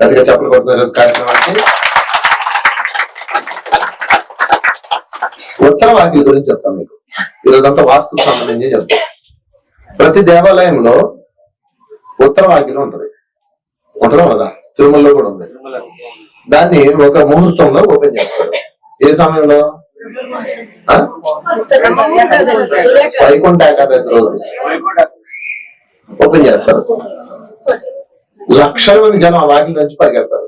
గట్టిగా చెప్పలు కొడుతున్నారు కార్యక్రమానికి. ఉత్తర వాక్యం గురించి చెప్తాను మీకు. ఈరోజంతా వాస్తుకు సంబంధించి చెప్తాను. ప్రతి దేవాలయంలో ఉత్తర వాక్యం ఉంటది. ఉంటదా కదా తిరుమలలో కూడా ఉంది. దాన్ని ఒక ముహూర్తంలో ఓపెన్ చేస్తారు. ఏ సమయంలో? వైకుంఠ ఏకాదశి రోజు. ఓపెన్ చేస్తారు. లక్షల మంది జనం ఆ వాకిలి నుంచి పరిగెడతారు.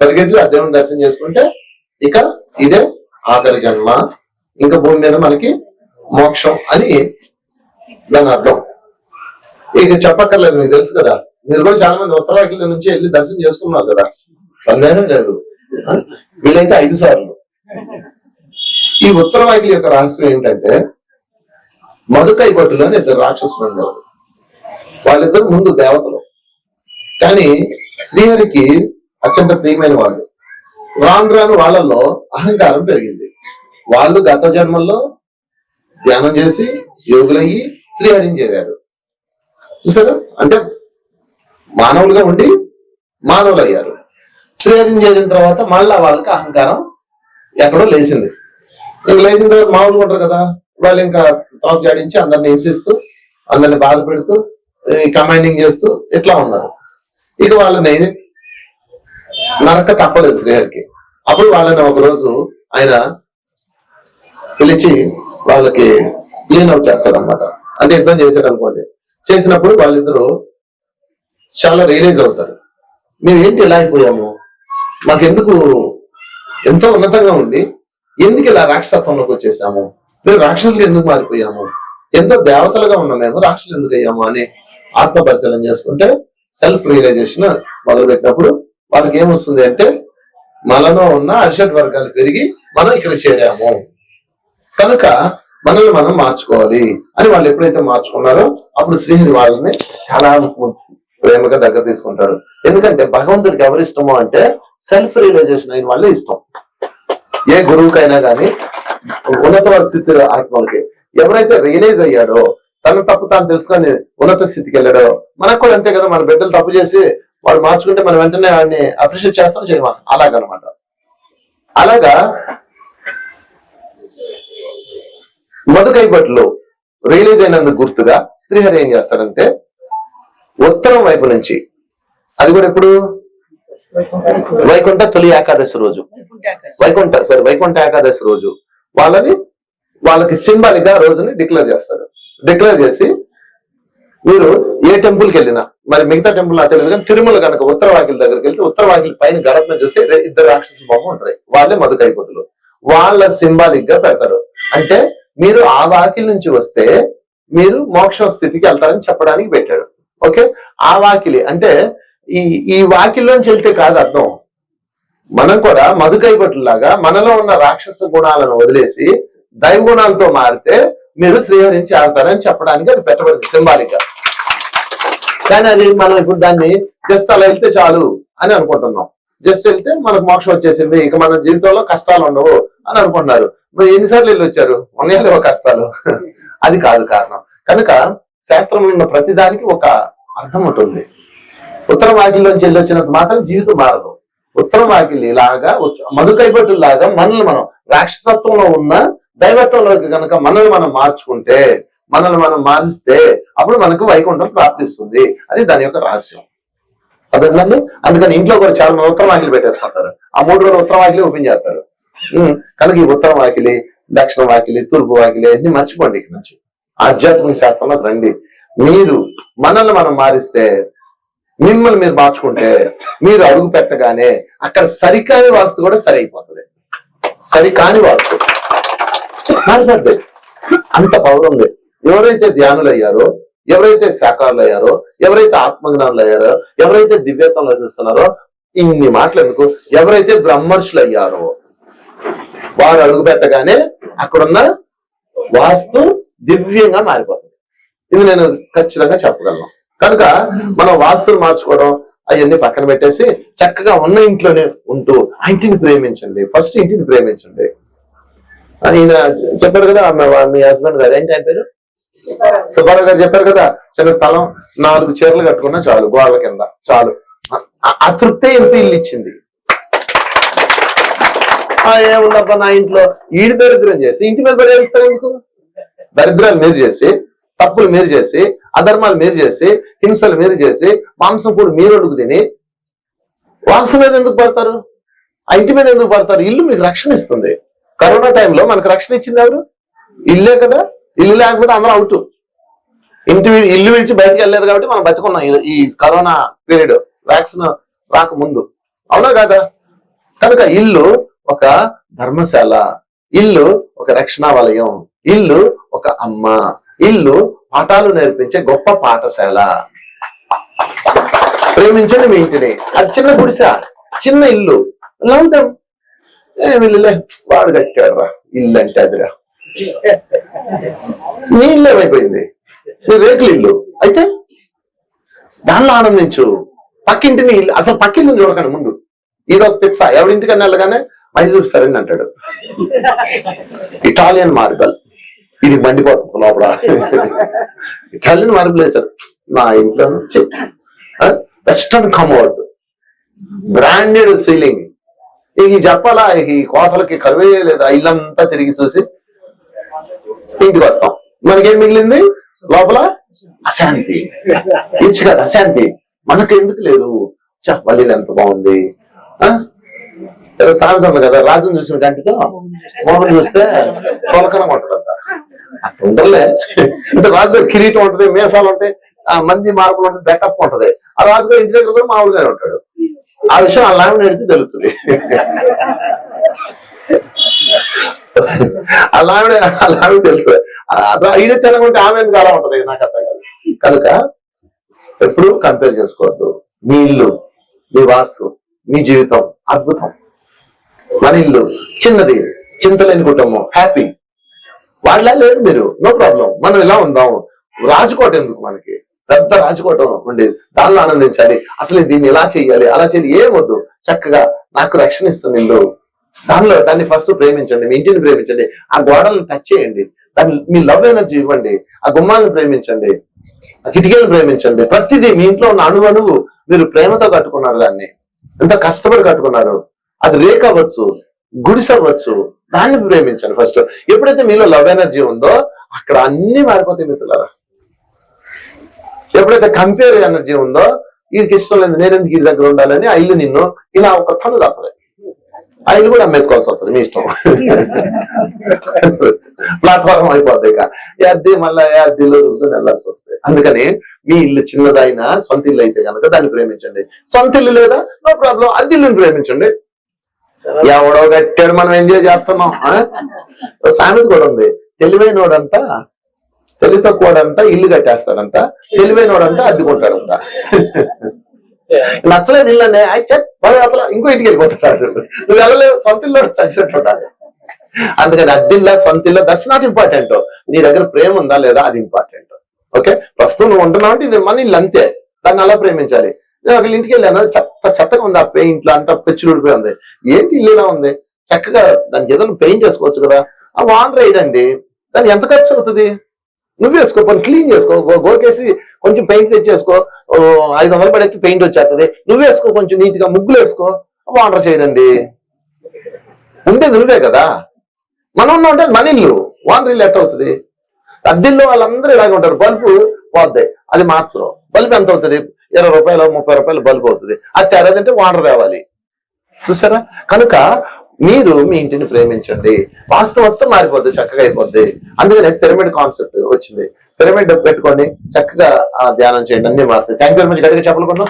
పరిగెట్టి ఆ దేవుని దర్శనం చేసుకుంటే ఇక ఇదే ఆఖరి జన్మ. ఇంకా భూమి మీద మనకి మోక్షం అని దాని అర్థం. ఇక చెప్పక్కర్లేదు మీకు తెలుసు కదా. మీరు కూడా చాలా మంది ఉత్తరాఖండ్ నుంచి వెళ్ళి దర్శనం చేసుకున్నారు కదా. సందేహం లేదు. వీళ్ళైతే ఐదు సార్లు. ఈ ఉత్తర వాకిలి యొక్క రహస్యం ఏంటంటే మధుకై భట్టులు ఇద్దరు రాక్షసులు ఉండేవారు. వాళ్ళిద్దరు ముందు దేవతలు. కానీ శ్రీహరికి అత్యంత ప్రియమైన వాళ్ళు. రాను రాను వాళ్ళల్లో అహంకారం పెరిగింది. వాళ్ళు గత జన్మల్లో ధ్యానం చేసి యోగులయ్యి శ్రీహరిని చేరారు. చూసారు? అంటే మానవులుగా ఉండి మానవులు అయ్యారు శ్రీహరిని చేరిన తర్వాత మళ్ళా వాళ్ళకి అహంకారం ఎక్కడో లేచింది. ఇంక లేచిన తర్వాత మామూలుగా ఉంటారు కదా? వాళ్ళు ఇంకా తోక జాడించి అందరిని హింసిస్తూ అందరిని బాధ పెడుతూ కమాండింగ్ చేస్తూ ఇట్లా ఉన్నారు. ఇక వాళ్ళని నరక తప్పలేదు శ్రీహరికి. అప్పుడు వాళ్ళని ఒక రోజు ఆయన పిలిచి వాళ్ళకి క్లీన్ అవుట్ చేస్తాడు అంటే యుద్ధం చేశాడు అనుకోండి. చేసినప్పుడు వాళ్ళిద్దరూ చాలా రియలైజ్ అవుతారు. మేము ఏంటి ఇలా అయిపోయాము? మాకెందుకు ఎంతో ఉన్నతంగా ఉండి ఎందుకు ఇలా రాక్షసత్వంలోకి వచ్చేసాము? మేము రాక్షసులు ఎందుకు మారిపోయాము? ఎంతో దేవతలుగా ఉన్నాం మేము రాక్షసులు ఎందుకు అయ్యాము? అని ఆత్మ పరిశీలన చేసుకుంటే సెల్ఫ్ రియలైజేషన్ మొదలుపెట్టినప్పుడు వాళ్ళకి ఏమొస్తుంది అంటే మనలో ఉన్న అరిషడ్ వర్గాలు పెరిగి మనం ఇక్కడ చేరాము. కనుక మనల్ని మనం మార్చుకోవాలి అని వాళ్ళు ఎప్పుడైతే మార్చుకున్నారో అప్పుడు శ్రీహరి వాళ్ళని చాలా ప్రేమగా దగ్గర తీసుకుంటాడు. ఎందుకంటే భగవంతుడికి ఎవరు ఇష్టమో అంటే సెల్ఫ్ రియలైజేషన్ అయిన వాళ్ళే ఇష్టం. ఏ గురువుకైనా కానీ ఉన్నత స్థితిలో ఆత్మలకి ఎవరైతే రియలైజ్ అయ్యాడో తన తప్పు తాను తెలుసుకొని ఉన్నత స్థితికి వెళ్ళాడో మనకు కూడా అంతే కదా మన బిడ్డలు తప్పు చేసి వాడు మార్చుకుంటే మనం వెంటనే వాడిని అప్రిషియేట్ చేస్తాం చేయమా? అలాగనమాట. అలాగా మధుకైపట్లో రిలీజ్ అయినందుకు గుర్తుగా శ్రీహరి ఏం చేస్తాడంటే ఉత్తరం వైపు నుంచి అది కూడా ఎప్పుడు? వైకుంఠ తొలి ఏకాదశి రోజు. వైకుంఠ సరే వైకుంఠ ఏకాదశి రోజు. వాళ్ళని వాళ్ళకి సింబాలిక్గా రోజుని డిక్లేర్ చేస్తాడు. డిక్లేర్ చేసి మీరు ఏ టెంపుల్కి వెళ్ళినా మరి మిగతా టెంపుల్ నాకు తెలియదు కానీ తిరుమల కనుక ఉత్తరవాకిల దగ్గరికి వెళ్తే ఉత్తర వాకిలి పైన గడపను చూస్తే ఇద్దరు రాక్షస బొమ్మ ఉంటది. వాళ్ళే మధుకైపోతులు వాళ్ళ సింబాలిక్గా పెడతారు. అంటే మీరు ఆ వాకిలి నుంచి వస్తే మీరు మోక్షం స్థితికి వెళ్తారని చెప్పడానికి పెట్టాడు. ఓకే? ఆ వాకిలి అంటే ఈ ఈ వాకిల్లోంచి వెళ్తే కాదు అర్థం. మనం కూడా మధుకైపట్టులాగా మనలో ఉన్న రాక్షస గుణాలను వదిలేసి దైవ గుణాలతో మారితే మీరు శ్రీహరించి ఆడతారని చెప్పడానికి అది పెట్టబడింది సింబాలిక్గా కానీ అది మనం ఇప్పుడు దాన్ని జస్ట్ అలా వెళ్తే చాలు అని అనుకుంటున్నాం. జస్ట్ వెళ్తే మనకు మోక్షం వచ్చేసింది. ఇక మన జీవితంలో కష్టాలు ఉండవు అని అనుకుంటున్నారు. మరి ఎన్నిసార్లు వెళ్ళి వచ్చారు? ఉన్నాయో కష్టాలు. అది కాదు కారణం. కనుక శాస్త్రంలో ఉన్న ప్రతిదానికి ఒక అర్థం ఉంటుంది. ఉత్తర వాకిల్లోంచి వెళ్ళి వచ్చినంత మాత్రం జీవితం మారదు. ఉత్తర వాకిలి లాగా మధుకైపట్టు లాగా మనల్ని మనం రాక్షసత్వంలో ఉన్న దైవత్వంలోకి కనుక మనల్ని మనం మార్చుకుంటే మనల్ని మనం మారిస్తే అప్పుడు మనకు వైకుంఠం ప్రాప్తిస్తుంది. అది దాని యొక్క రహస్యం. అర్థండి అందుకని ఇంట్లో కూడా చాలా మంది ఉత్తరవాకిలు పెట్టేసుకుంటారు. ఆ మూడు రోజులు ఉత్తరవాకిలి ఓపెన్ చేస్తారు. కనుక ఈ ఉత్తర వాకిలి దక్షిణ వాకిలి తూర్పు వాకిలి అన్ని మర్చిపోండి ఇక్కడ నుంచి. ఆధ్యాత్మిక శాస్త్రంలో రండి. మీరు మనల్ని మనం మారిస్తే మిమ్మల్ని మీరు మార్చుకుంటే మీరు అడుగు పెట్టగానే అక్కడ సరికాని వాస్తు కూడా సరి అయిపోతుంది సరికాని వాస్తు. మారిపోద్ది అంత పవర్ ఉంది. ఎవరైతే ధ్యానులు అయ్యారో ఎవరైతే శాఖారులు అయ్యారో ఎవరైతే ఆత్మజ్ఞానులు అయ్యారో ఎవరైతే దివ్యతలు రచిస్తున్నారో ఇన్ని మాటలు ఎందుకు? ఎవరైతే బ్రహ్మర్షులు అయ్యారో వారు అడుగు పెట్టగానే అక్కడున్న వాస్తు దివ్యంగా మారిపోతుంది. ఇది నేను ఖచ్చితంగా చెప్పగలను. కనుక మనం వాస్తులు మార్చుకోవడం అవన్నీ పక్కన పెట్టేసి చక్కగా ఉన్న ఇంట్లోనే ఉంటూ ఆ ఇంటిని ప్రేమించండి. ఫస్ట్ ఇంటిని ప్రేమించండి. అని చెప్పారు కదా మీ హస్బెండ్ గారు. ఏంటి ఆయన పేరు? సుబ్బారావు గారు చెప్పారు కదా చిన్న స్థలం నాలుగు చీరలు కట్టుకున్నా చాలు గోడల కింద చాలు. అతృప్తే ఎంత ఇంత ఇల్లు ఇచ్చింది. ఆ, ఏముందబ్బా నా ఇంట్లో? ఈడి దరిద్రం చేసి ఇంటి మీద పడి ఏడుస్తారు ఎందుకు? దరిద్రాలు మీరు చేసి తప్పులు మీరు చేసి అధర్మాలు మీరు చేసి హింసలు మీరు చేసి మాంసం కూడా మీరు అడుగు తిని వాసు మీద ఎందుకు పడతారు? ఆ ఇంటి మీద ఎందుకు పడతారు? ఇల్లు మీకు రక్షణ ఇస్తుంది. కరోనా టైంలో మనకు రక్షణ ఇచ్చింది ఎవరు? ఇల్లే కదా. ఇల్లు లేకపోతే అందరూ అవుట్ ఇంటి ఇల్లు విడిచి బయటకు వెళ్ళలేదు కాబట్టి మనం బతుకున్నాం ఈ- కరోనా పీరియడ్ వ్యాక్సిన్ రాకముందు. అవునా కదా? కనుక ఇల్లు ఒక ధర్మశాల. ఇల్లు ఒక రక్షణ వలయం ఇల్లు ఒక అమ్మ. ఇల్లు పాఠాలు నేర్పించే గొప్ప పాఠశాల. ప్రేమించండి మీ ఇంటిని. అది చిన్న గుడిస. చిన్న ఇల్లు. లవ్ దమ్ ఏ వీళ్ళులే వాడు కట్టాడు రా ఇల్లు అంటే అదిరా. నీ ఇల్లు ఏమైపోయింది నీ రేకులు ఇల్లు. అయితే దానిలో ఆనందించు. పక్కింటిని ఇల్లు అసలు పక్కింటిని చూడకండి ముందు. ఇదో పిచ్చ. ఎవరింటికన్నా వెళ్ళగానే మళ్ళీ చూపిస్తారని అంటాడు. Italian marble. ఇది మండిపోతుంది లోపల. చల్లని మార్బల్ వేశారు. నా ఇంట్లో నుంచి. Western commode. Branded ceiling. ఈ చెప్పాలా ఈ కోతలకి కరువే లేదా ఇల్లంతా తిరిగి చూసి ఇంటికి వస్తాం. మనకేం మిగిలింది? లోపల అశాంతి. ఇచ్చు కాదు అశాంతి మనకు ఎందుకు లేదు చెప్పాలి ఎంత బాగుంది? ఆ? సామెత ఉంది కదా రాజును చూసిన కంటితో మోహన్ చూస్తే పొలకనం ఉంటదంట. అట్లా ఉండలే అంటే రాజుగారు కిరీటం ఉంటది మీసాలు ఉంటాయి ఆ మంది మార్పులు ఉంటుంది బెటప్ ఉంటది. ఆ రాజుగారు ఇంటి దగ్గర కూడా మామూలుగానే ఉంటాడు. ఆ విషయం అలా ఎడితే తెలుస్తుంది. అలా అలా తెలుసు ఈయన తెలంగా ఆమె ఎందుకు అలా ఉంటది? నాకు అర్థం కాదు. కనుక ఎప్పుడు కంపేర్ చేసుకోవద్దు. మీ ఇల్లు మీ వాస్తు మీ జీవితం అద్భుతం. మన ఇల్లు చిన్నది చింతలేని కుటుంబం హ్యాపీ వాళ్ళ లేదు మీరు. నో ప్రాబ్లం మనం ఇలా ఉందాం. రాజకోట ఎందుకు మనకి? పెద్ద రాజకోట ఉండేది దానిలో ఆనందించాలి. అసలు దీన్ని ఎలా చేయాలి అలా చేయాలి ఏమొద్దు చక్కగా నాకు రక్షణ ఇస్తుంది ఇల్లు దానిలో దాన్ని ఫస్ట్ ప్రేమించండి మీ ఇంటిని ప్రేమించండి. ఆ గోడలను టచ్ చేయండి. దాన్ని మీ లవ్ ఎనర్జీ ఇవ్వండి. ఆ గుమ్మాలను ప్రేమించండి. ఆ కిటికీలను ప్రేమించండి. ప్రతిదీ మీ ఇంట్లో ఉన్న అణువు అణువు మీరు ప్రేమతో కట్టుకున్నారు దాన్ని. ఎంత కష్టపడి కట్టుకున్నారు. అది రేక్ అవ్వచ్చు గుడిసె అవ్వచ్చు దాన్ని ప్రేమించండి ఫస్ట్ ఎప్పుడైతే మీలో లవ్ ఎనర్జీ ఉందో అక్కడ అన్ని మారిపోతాయి మిత్రులారా. ఎప్పుడైతే కంపేర్ ఎనర్జీ ఉందో వీడికి ఇష్టం లేదు నేను వీడి దగ్గర ఉండాలని ఆ ఇల్లు నిన్ను ఇలా ఒక తను తప్పదు ఆ ఇల్లు కూడా అమ్మేసుకోవాల్సి వస్తుంది మీ ఇష్టం. ప్లాట్ఫారం అయిపోతాయి ఇక. ఈ అద్దె మళ్ళీ అద్దెలో చూసుకొని వెళ్ళాల్సి వస్తుంది. అందుకని మీ ఇల్లు చిన్నదైనా సొంత ఇల్లు అయితే కనుక దాన్ని ప్రేమించండి. సొంత ఇల్లు లేదా? No problem. అది ఇల్లుని ప్రేమించండి. ఎవడో కట్టాడు మనం ఎంజాయ్ చేస్తున్నాం సామెత కూడా ఉంది. తెలివైనోడంట తెలివి తక్కువడంట ఇల్లు కట్టేస్తాడంట తెలివైనోడంట అద్దెకుంటాడంట. నచ్చలేదు ఇల్లు అనే అతను ఇంకో ఇంటికి వెళ్ళిపోతాడు. నువ్వు వెళ్ళలేవు సొంత ఇల్లు చచ్చినట్టు ఉండాలి అందుకని అద్దిల్లా సొంత ఇల్లు దట్స్ నాట్ ఇంపార్టెంట్. నీ దగ్గర ప్రేమ ఉందా లేదా అది ఇంపార్టెంట్. ఓకే? ప్రస్తుతం నువ్వు ఉంటున్నావు అంటే ఇది మన ఇల్లు అంతే. దాన్ని అలా ప్రేమించాలి? నేను ఒక ఇంటికి వెళ్ళాను చెత్త చెత్తగా ఉంది ఆ పెయింట్ అంతా పెచ్చులు ఊడిపోయి ఉంది. ఏంటి ఇల్లు ఇలా ఉంది? చక్కగా దానికి ఏదైనా పెయింట్ చేసుకోవచ్చు కదా. ఆ వాన్ రైడ్ అండి దానికి ఎంత ఖర్చు అవుతుంది? నువ్వు వేసుకో కొన్ని క్లీన్ చేసుకో గోకేసి కొంచెం పెయింట్ తెచ్చేసుకో ఐదు వందలు పడేకి పెయింట్ వచ్చేస్తుంది నువ్వు వేసుకో కొంచెం నీట్గా ముగ్గులు వేసుకో వాటర్ చేయడండి. ఉండేది నువ్వే కదా. మనం ఉన్న ఉంటే మన ఇల్లు. వాటర్ ఇల్లు ఎట్ట అవుతుంది? అద్దెల్లో వాళ్ళందరూ ఇలాగే ఉంటారు. బల్బు పోద్ది. అది మార్చరు బల్బు ఎంత అవుతుంది? ఇరవై రూపాయలు ముప్పై రూపాయలు బల్బు అవుతుంది. అది తెరదంటే వాటర్ తేవాలి. చూసారా? కనుక మీరు మీ ఇంటిని ప్రేమించండి. వాస్తవత్వం మారిపోద్ది చక్కగా అయిపోద్ది. అందుకనే పిరమిడ్ కాన్సెప్ట్ వచ్చింది. పిరమిడ్ పెట్టుకొని చక్కగా ధ్యానం చేయండి. అన్ని మారుతాయి. థ్యాంక్ యూ వెరీ మచ్ గట్టిగా చెప్పనుకున్నాం